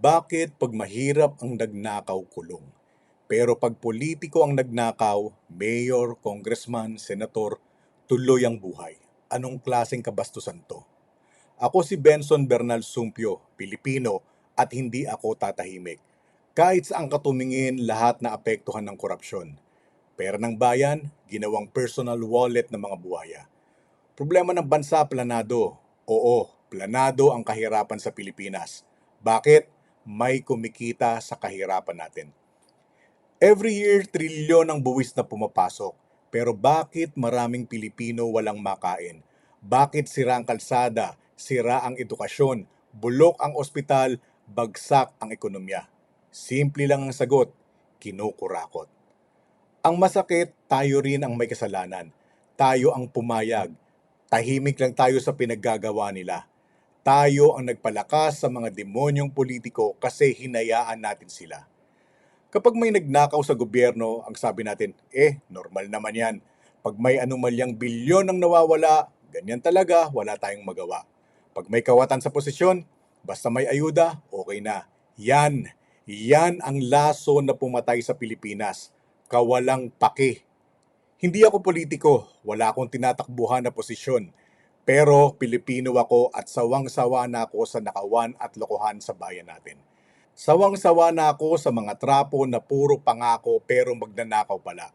Bakit pag mahirap ang nagnakaw kulong? Pero pag politiko ang nagnakaw, mayor, congressman, senator, tuloy ang buhay. Anong klaseng kabastusan to? Ako si Benson Bernal Sumpio, Pilipino, at hindi ako tatahimik. Kahit sa ang katumingin, lahat na apektuhan ng korupsyon. Pera ng bayan, ginawang personal wallet ng mga buhaya. Problema ng bansa, planado. Oo, planado ang kahirapan sa Pilipinas. Bakit? May kumikita sa kahirapan natin. Every year, trilyon ang buwis na pumapasok. Pero bakit maraming Pilipino walang makain? Bakit sira ang kalsada, sira ang edukasyon, bulok ang ospital, bagsak ang ekonomiya? Simple lang ang sagot, kinukurakot. Ang masakit, tayo rin ang may kasalanan. Tayo ang pumayag. Tahimik lang tayo sa pinaggagawa nila. Tayo ang nagpalakas sa mga demonyong politiko kasi hinayaan natin sila. Kapag may nagnakaw sa gobyerno, ang sabi natin, eh, normal naman yan. Pag may anumalyang bilyon ang nawawala, ganyan talaga, wala tayong magawa. Pag may kawatan sa posisyon, basta may ayuda, okay na. Yan, yan ang laso na pumatay sa Pilipinas. Kawalang paki. Hindi ako politiko, wala akong tinatakbuhan na posisyon. Pero Pilipino ako at sawang-sawa na ako sa nakawan at lokohan sa bayan natin. Sawang-sawa na ako sa mga trapo na puro pangako pero magnanakaw pala.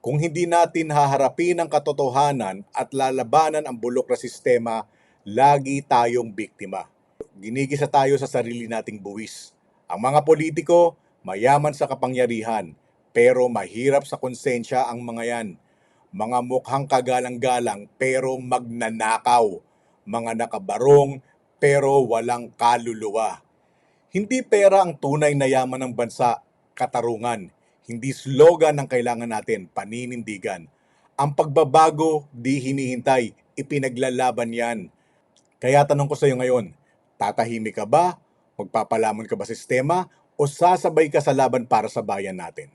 Kung hindi natin haharapin ang katotohanan at lalabanan ang bulok na sistema, lagi tayong biktima. Ginigisa tayo sa sarili nating buwis. Ang mga politiko, mayaman sa kapangyarihan, pero mahirap sa konsensya ang mga yan. Mga mukhang kagalang-galang pero magnanakaw. Mga nakabarong pero walang kaluluwa. Hindi pera ang tunay na yaman ng bansa, katarungan. Hindi slogan ang kailangan natin, paninindigan. Ang pagbabago, di hinihintay, ipinaglalaban yan. Kaya tanong ko sa iyo ngayon, tatahimik ka ba? Magpapalamon ka ba sistema? O sasabay ka sa laban para sa bayan natin?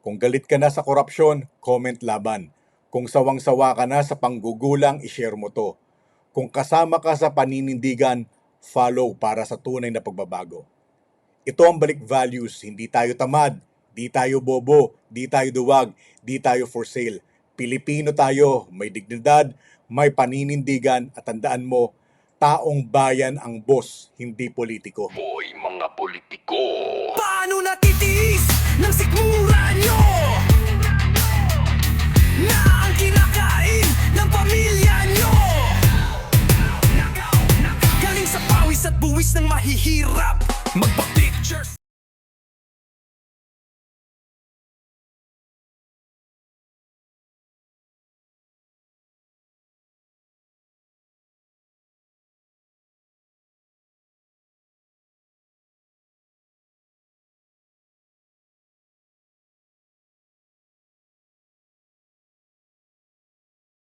Kung galit ka na sa korupsyon, comment laban. Kung sawang-sawa ka na sa panggugulang, ishare mo to. Kung kasama ka sa paninindigan, follow para sa tunay na pagbabago. Ito ang balik values, hindi tayo tamad, di tayo bobo, di tayo duwag, di tayo for sale. Pilipino tayo, may dignidad, may paninindigan at tandaan mo, taong bayan ang boss, hindi politiko. Boy, mga politiko. Paano natitiis ng sikmura nyo? Na Pawis at buwis ng mahihirap. Magpa-pictures